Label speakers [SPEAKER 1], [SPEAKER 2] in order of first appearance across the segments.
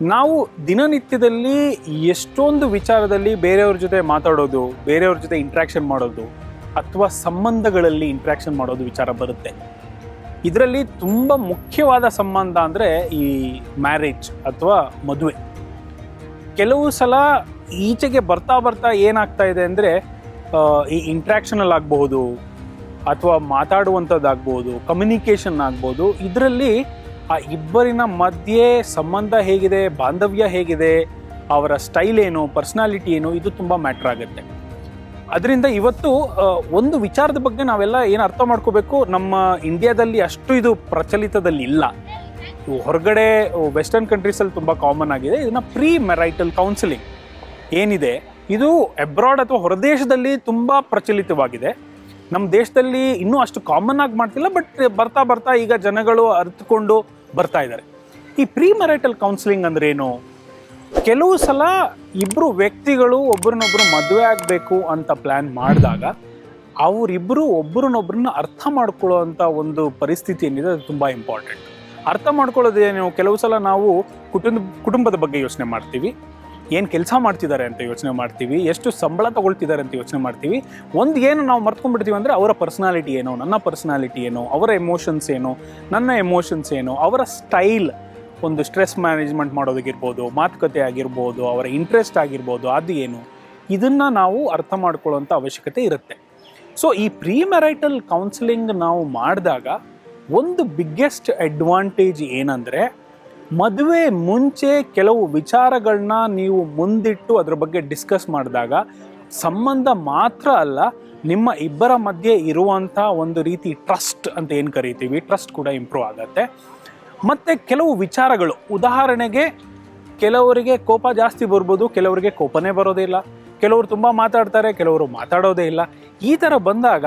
[SPEAKER 1] ನಾವು ದಿನನಿತ್ಯದಲ್ಲಿ ಎಷ್ಟೊಂದು ವಿಚಾರದಲ್ಲಿ ಬೇರೆಯವ್ರ ಜೊತೆ ಮಾತಾಡೋದು, ಬೇರೆಯವ್ರ ಜೊತೆ ಇಂಟ್ರಾಕ್ಷನ್ ಮಾಡೋದು, ಅಥವಾ ಸಂಬಂಧಗಳಲ್ಲಿ ಇಂಟ್ರಾಕ್ಷನ್ ಮಾಡೋದು ವಿಚಾರ ಬರುತ್ತೆ. ಇದರಲ್ಲಿ ತುಂಬ ಮುಖ್ಯವಾದ ಸಂಬಂಧ ಅಂದರೆ ಈ ಮ್ಯಾರೇಜ್ ಅಥವಾ ಮದುವೆ. ಕೆಲವು ಸಲ ಈಚೆಗೆ ಬರ್ತಾ ಬರ್ತಾ ಏನಾಗ್ತಾ ಇದೆ ಅಂದರೆ ಈ ಇಂಟ್ರಾಕ್ಷನಲ್ಲಿ ಆಗಬಹುದು, ಅಥವಾ ಮಾತಾಡುವಂಥದ್ದಾಗ್ಬೋದು ಕಮ್ಯುನಿಕೇಷನ್ ಆಗ್ಬೋದು, ಇದರಲ್ಲಿ ಆ ಇಬ್ಬರಿನ ಮಧ್ಯೆ ಸಂಬಂಧ ಹೇಗಿದೆ, ಬಾಂಧವ್ಯ ಹೇಗಿದೆ, ಅವರ ಸ್ಟೈಲ್ ಏನು ಪರ್ಸ್ನಾಲಿಟಿ ಏನು, ಇದು ತುಂಬ ಮ್ಯಾಟ್ರ್ ಆಗುತ್ತೆ. ಅದರಿಂದ ಇವತ್ತು ಒಂದು ವಿಚಾರದ ಬಗ್ಗೆ ನಾವೆಲ್ಲ ಏನು ಅರ್ಥ ಮಾಡ್ಕೋಬೇಕು? ನಮ್ಮ ಇಂಡಿಯಾದಲ್ಲಿ ಅಷ್ಟು ಇದು ಪ್ರಚಲಿತದಲ್ಲಿ ಇಲ್ಲ. ಹೊರಗಡೆ ವೆಸ್ಟರ್ನ್ ಕಂಟ್ರೀಸಲ್ಲಿ ತುಂಬ ಕಾಮನ್ ಆಗಿದೆ. ಇದನ್ನು ಪ್ರೀ ಮೆರೈಟಲ್ ಕೌನ್ಸಿಲಿಂಗ್ ಏನಿದೆ? ಇದು ಅಬ್ರಾಡ್ ಅಥವಾ ಹೊರದೇಶದಲ್ಲಿ ತುಂಬ ಪ್ರಚಲಿತವಾಗಿದೆ. ನಮ್ಮ ದೇಶದಲ್ಲಿ ಇನ್ನೂ ಅಷ್ಟು ಕಾಮನ್ ಆಗಿ ಮಾಡ್ತಿಲ್ಲ ಬಟ್ ಬರ್ತಾ ಬರ್ತಾ ಈಗ ಜನಗಳು ಅರಿತುಕೊಂಡು ಬರ್ತಾ ಇದ್ದಾರೆ. ಈ ಪ್ರೀ ಮೆರೈಟಲ್ ಕೌನ್ಸಿಲಿಂಗ್ ಏನು ಕೆಲವು ಸಲ ಇಬ್ಬರು ವ್ಯಕ್ತಿಗಳು ಒಬ್ರನ್ನೊಬ್ರು ಮದುವೆ ಆಗಬೇಕು ಅಂತ ಪ್ಲ್ಯಾನ್ ಮಾಡಿದಾಗ ಅವರಿಬ್ಬರು ಒಬ್ಬರನ್ನೊಬ್ರನ್ನ ಅರ್ಥ ಮಾಡ್ಕೊಳ್ಳೋ ಅಂಥ ಒಂದು ಪರಿಸ್ಥಿತಿ ಏನಿದೆ, ಅದು ತುಂಬ ಇಂಪಾರ್ಟೆಂಟ್ ಅರ್ಥ ಮಾಡ್ಕೊಳ್ಳೋದೇನು? ಕೆಲವು ಸಲ ನಾವು ಕುಟುಂಬ, ಕುಟುಂಬದ ಬಗ್ಗೆ ಯೋಚನೆ ಮಾಡ್ತೀವಿ. ಏನು ಕೆಲಸ ಮಾಡ್ತಿದ್ದಾರೆ ಅಂತ ಯೋಚನೆ ಮಾಡ್ತೀವಿ, ಎಷ್ಟು ಸಂಬಳ ತಗೊಳ್ತಿದ್ದಾರೆ ಅಂತ ಯೋಚನೆ ಮಾಡ್ತೀವಿ, ಒಂದು ಏನು ನಾವು ಮರ್ತ್ಕೊಂಡ್ಬಿಡ್ತೀವಿ ಅಂದರೆ ಅವರ ಪರ್ಸ್ನಾಲಿಟಿ ಏನು, ನನ್ನ ಪರ್ಸ್ನಾಲಿಟಿ ಏನು, ಅವರ ಎಮೋಷನ್ಸ್ ಏನು, ನನ್ನ ಎಮೋಷನ್ಸ್ ಏನು, ಅವರ ಸ್ಟೈಲ್ ಒಂದು ಸ್ಟ್ರೆಸ್ ಮ್ಯಾನೇಜ್ಮೆಂಟ್ ಮಾಡೋದಕ್ಕಿರ್ಬೋದು ಮಾತುಕತೆ ಆಗಿರ್ಬೋದು, ಅವರ ಇಂಟ್ರೆಸ್ಟ್ ಆಗಿರ್ಬೋದು, ಅದು ಏನು? ಇದನ್ನು ನಾವು ಅರ್ಥ ಮಾಡ್ಕೊಳ್ಳೋಂಥ ಅವಶ್ಯಕತೆ ಇರುತ್ತೆ. ಸೊ ಈ ಪ್ರೀ ಮೆರೈಟಲ್ ಕೌನ್ಸಿಲಿಂಗ್ ನಾವು ಮಾಡಿದಾಗ, ಒಂದು ಬಿಗ್ಗೆಸ್ಟ್ ಅಡ್ವಾಂಟೇಜ್ ಏನಂದರೆ ಮದುವೆ ಮುಂಚೆ ಕೆಲವು ವಿಚಾರಗಳನ್ನ ನೀವು ಮುಂದಿಟ್ಟು ಅದ್ರ ಬಗ್ಗೆ ಡಿಸ್ಕಸ್ ಮಾಡಿದಾಗ ಸಂಬಂಧ ಮಾತ್ರ ಅಲ್ಲ, ನಿಮ್ಮ ಇಬ್ಬರ ಮಧ್ಯೆ ಇರುವಂಥ ಒಂದು ರೀತಿ ಟ್ರಸ್ಟ್ ಅಂತ ಏನು ಕರಿತೀವಿ? ಟ್ರಸ್ಟ್ ಕೂಡ ಇಂಪ್ರೂವ್ ಆಗುತ್ತೆ. ಮತ್ತು ಕೆಲವು ವಿಚಾರಗಳು. ಉದಾಹರಣೆಗೆ, ಕೆಲವರಿಗೆ ಕೋಪ ಜಾಸ್ತಿ ಬರ್ಬೋದು, ಕೆಲವರಿಗೆ ಕೋಪನೇ ಬರೋದಿಲ್ಲ ಕೆಲವರು ತುಂಬ ಮಾತಾಡ್ತಾರೆ, ಕೆಲವರು ಮಾತಾಡೋದೇ ಇಲ್ಲ. ಈ ಥರ ಬಂದಾಗ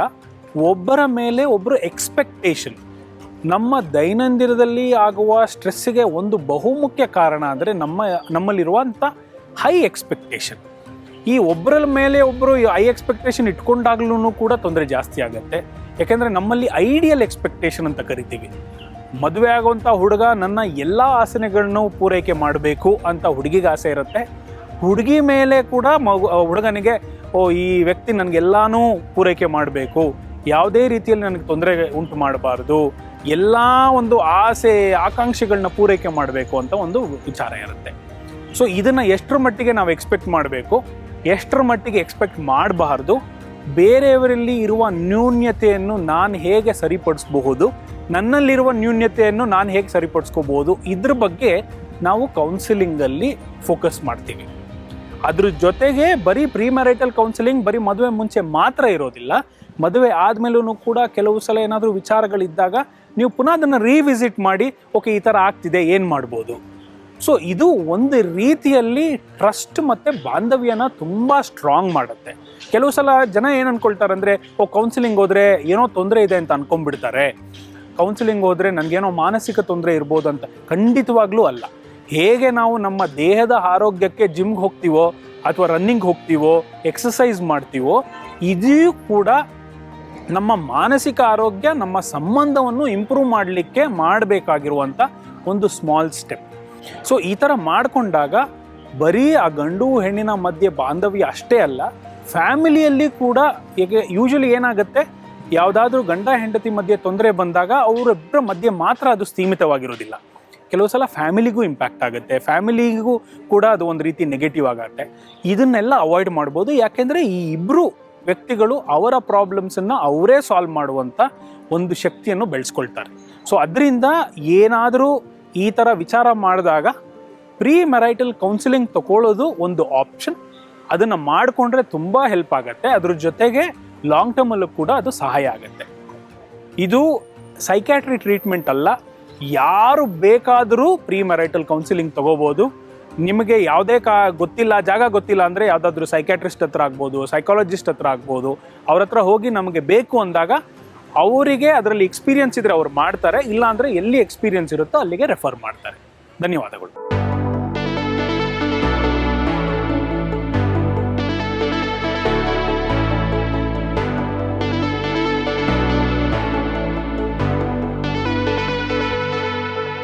[SPEAKER 1] ಒಬ್ಬರ ಮೇಲೆ ಒಬ್ಬರು ಎಕ್ಸ್ಪೆಕ್ಟೇಷನ್ ನಮ್ಮ ದೈನಂದಿನದಲ್ಲಿ ಆಗುವ ಸ್ಟ್ರೆಸ್ಸಿಗೆ ಒಂದು ಬಹುಮುಖ್ಯ ಕಾರಣ ಅಂದರೆ ನಮ್ಮ ನಮ್ಮಲ್ಲಿರುವಂಥ ಹೈ ಎಕ್ಸ್ಪೆಕ್ಟೇಷನ್ ಈ ಒಬ್ಬರ ಮೇಲೆ ಒಬ್ಬರು ಹೈ ಎಕ್ಸ್ಪೆಕ್ಟೇಷನ್ ಇಟ್ಕೊಂಡಾಗ್ಲೂ ಕೂಡ ತೊಂದರೆ ಜಾಸ್ತಿ ಆಗುತ್ತೆ. ಯಾಕೆಂದರೆ ನಮ್ಮಲ್ಲಿ ಐಡಿಯಲ್ ಎಕ್ಸ್ಪೆಕ್ಟೇಷನ್ ಅಂತ ಕರಿತೀವಿ. ಮದುವೆ ಆಗುವಂಥ ಹುಡುಗ ನನ್ನ ಎಲ್ಲ ಆಸನೆಗಳನ್ನು ಪೂರೈಕೆ ಮಾಡಬೇಕು ಅಂತ ಹುಡುಗಿಗೆ ಆಸೆ ಇರುತ್ತೆ. ಹುಡುಗಿ ಮೇಲೆ ಕೂಡ ಮಗು ಹುಡುಗನಿಗೆ, ಓ, ಈ ವ್ಯಕ್ತಿ ನನಗೆಲ್ಲಾನು ಪೂರೈಕೆ ಮಾಡಬೇಕು. ಯಾವುದೇ ರೀತಿಯಲ್ಲಿ ನನಗೆ ತೊಂದರೆ ಉಂಟು ಮಾಡಬಾರ್ದು. ಎಲ್ಲ ಒಂದು ಆಸೆ, ಆಕಾಂಕ್ಷೆಗಳನ್ನ ಪೂರೈಕೆ ಮಾಡಬೇಕು ಅಂತ ಒಂದು ವಿಚಾರ ಇರುತ್ತೆ. ಸೊ ಇದನ್ನು ಎಷ್ಟರ ಮಟ್ಟಿಗೆ ನಾವು ಎಕ್ಸ್ಪೆಕ್ಟ್ ಮಾಡಬೇಕು? ಎಷ್ಟರ ಮಟ್ಟಿಗೆ ಎಕ್ಸ್ಪೆಕ್ಟ್ ಮಾಡಬಾರ್ದು? ಬೇರೆಯವರಲ್ಲಿ ಇರುವ ನ್ಯೂನ್ಯತೆಯನ್ನು ನಾನು ಹೇಗೆ ಸರಿಪಡಿಸಬಹುದು? ನನ್ನಲ್ಲಿರುವ ನ್ಯೂನ್ಯತೆಯನ್ನು ನಾನು ಹೇಗೆ ಸರಿಪಡಿಸ್ಕೋಬಹುದು? ಇದ್ರ ಬಗ್ಗೆ ನಾವು ಕೌನ್ಸಿಲಿಂಗಲ್ಲಿ ಫೋಕಸ್ ಮಾಡ್ತೀವಿ. ಅದ್ರ ಜೊತೆಗೆ ಬರೀ ಪ್ರೀ ಮ್ಯಾರಿಟಲ್ ಕೌನ್ಸಿಲಿಂಗ್ ಬರೀ ಮದುವೆ ಮುಂಚೆ ಮಾತ್ರ ಇರೋದಿಲ್ಲ. ಮದುವೆ ಆದಮೇಲೂ ಕೂಡ ಕೆಲವು ಸಲ ಏನಾದರೂ ವಿಚಾರಗಳಿದ್ದಾಗ ನೀವು ಪುನಃ ಅದನ್ನು ರೀವಿಸಿಟ್ ಮಾಡಿ ಓಕೆ ಈ ಥರ ಆಗ್ತಿದೆ, ಏನು ಮಾಡ್ಬೋದು? ಸೊ ಇದು ಒಂದು ರೀತಿಯಲ್ಲಿ ಟ್ರಸ್ಟ್ ಮತ್ತು ಬಾಂಧವ್ಯನ ತುಂಬ ಸ್ಟ್ರಾಂಗ್ ಮಾಡುತ್ತೆ. ಕೆಲವು ಸಲ ಜನ ಏನು ಅಂದ್ಕೊಳ್ತಾರೆ ಅಂದರೆ, ಓ ಕೌನ್ಸಿಲಿಂಗ್ ಹೋದರೆ ಏನೋ ತೊಂದರೆ ಇದೆ ಅಂತ ಅಂದ್ಕೊಂಡ್ಬಿಡ್ತಾರೆ ಕೌನ್ಸಿಲಿಂಗ್ ಹೋದರೆ ನನಗೇನೋ ಮಾನಸಿಕ ತೊಂದರೆ ಇರ್ಬೋದು ಅಂತ ಖಂಡಿತವಾಗ್ಲೂ ಅಲ್ಲ. ಹೇಗೆ ನಾವು ನಮ್ಮ ದೇಹದ ಆರೋಗ್ಯಕ್ಕೆ ಜಿಮ್ಗೆ ಹೋಗ್ತೀವೋ, ಅಥವಾ ರನ್ನಿಂಗ್ ಹೋಗ್ತೀವೋ ಎಕ್ಸಸೈಸ್ ಮಾಡ್ತೀವೋ ಇದೂ ಕೂಡ ನಮ್ಮ ಮಾನಸಿಕ ಆರೋಗ್ಯ, ನಮ್ಮ ಸಂಬಂಧವನ್ನು ಇಂಪ್ರೂವ್ ಮಾಡಲಿಕ್ಕೆ ಮಾಡಬೇಕಾಗಿರುವಂಥ ಒಂದು ಸ್ಮಾಲ್ ಸ್ಟೆಪ್ ಸೊ ಈ ಥರ ಮಾಡಿಕೊಂಡಾಗ ಬರೀ ಆ ಗಂಡು ಹೆಣ್ಣಿನ ಮಧ್ಯೆ ಬಾಂಧವ್ಯ ಅಷ್ಟೇ ಅಲ್ಲ ಫ್ಯಾಮಿಲಿಯಲ್ಲಿ ಕೂಡ ಈಗ ಯೂಶಲಿ ಏನಾಗುತ್ತೆ? ಯಾವುದಾದ್ರೂ ಗಂಡ ಹೆಂಡತಿ ಮಧ್ಯೆ ತೊಂದರೆ ಬಂದಾಗ ಅವರಿಬ್ಬರ ಮಧ್ಯೆ ಮಾತ್ರ ಅದು ಸೀಮಿತವಾಗಿರೋದಿಲ್ಲ ಕೆಲವು ಸಲ ಫ್ಯಾಮಿಲಿಗೂ ಇಂಪ್ಯಾಕ್ಟ್ ಆಗುತ್ತೆ ಫ್ಯಾಮಿಲಿಗೂ ಕೂಡ ಅದು ಒಂದು ರೀತಿ ನೆಗೆಟಿವ್ ಆಗುತ್ತೆ. ಇದನ್ನೆಲ್ಲ ಅವಾಯ್ಡ್ ಮಾಡ್ಬೋದು, ಯಾಕೆಂದರೆ ಈ ಇಬ್ಬರು ವ್ಯಕ್ತಿಗಳು ಅವರ ಪ್ರಾಬ್ಲಮ್ಸನ್ನು ಅವರೇ ಸಾಲ್ವ್ ಮಾಡುವಂಥ ಒಂದು ಶಕ್ತಿಯನ್ನು ಬೆಳೆಸ್ಕೊಳ್ತಾರೆ. ಸೊ ಅದರಿಂದ ಏನಾದರೂ ಈ ಥರ ವಿಚಾರ ಮಾಡಿದಾಗ ಪ್ರೀ ಮೆರೈಟಲ್ ಕೌನ್ಸಿಲಿಂಗ್ ತಗೊಳ್ಳೋದು ಒಂದು ಆಪ್ಷನ್ ಅದನ್ನು ಮಾಡಿಕೊಂಡ್ರೆ ತುಂಬ ಹೆಲ್ಪ್ ಆಗುತ್ತೆ. ಅದ್ರ ಜೊತೆಗೆ ಲಾಂಗ್ ಟರ್ಮಲ್ಲೂ ಕೂಡ ಅದು ಸಹಾಯ ಆಗುತ್ತೆ. ಇದು ಸೈಕ್ಯಾಟ್ರಿ ಟ್ರೀಟ್ಮೆಂಟ್ ಅಲ್ಲ. ಯಾರು ಬೇಕಾದರೂ ಪ್ರೀ ಮೆರೈಟಲ್ ಕೌನ್ಸಿಲಿಂಗ್ ತಗೋಬೋದು. ನಿಮಗೆ ಯಾವುದೇ ಕಾ ಗೊತ್ತಿಲ್ಲ, ಜಾಗ ಗೊತ್ತಿಲ್ಲ ಅಂದರೆ ಯಾವುದಾದ್ರೂ ಸೈಕ್ಯಾಟ್ರಿಸ್ಟ್ ಹತ್ರ ಆಗ್ಬೋದು ಸೈಕಾಲಜಿಸ್ಟ್ ಹತ್ರ ಆಗ್ಬೋದು, ಅವ್ರ ಹತ್ರ ಹೋಗಿ ನಮಗೆ ಬೇಕು ಅಂದಾಗ ಅವರಿಗೆ ಅದರಲ್ಲಿ ಎಕ್ಸ್ಪೀರಿಯನ್ಸ್ ಇದ್ರೆ ಅವ್ರು ಮಾಡ್ತಾರೆ, ಇಲ್ಲಾಂದರೆ ಎಲ್ಲಿ ಎಕ್ಸ್ಪೀರಿಯನ್ಸ್ ಇರುತ್ತೋ ಅಲ್ಲಿಗೆ ರೆಫರ್ ಮಾಡ್ತಾರೆ. ಧನ್ಯವಾದಗಳು.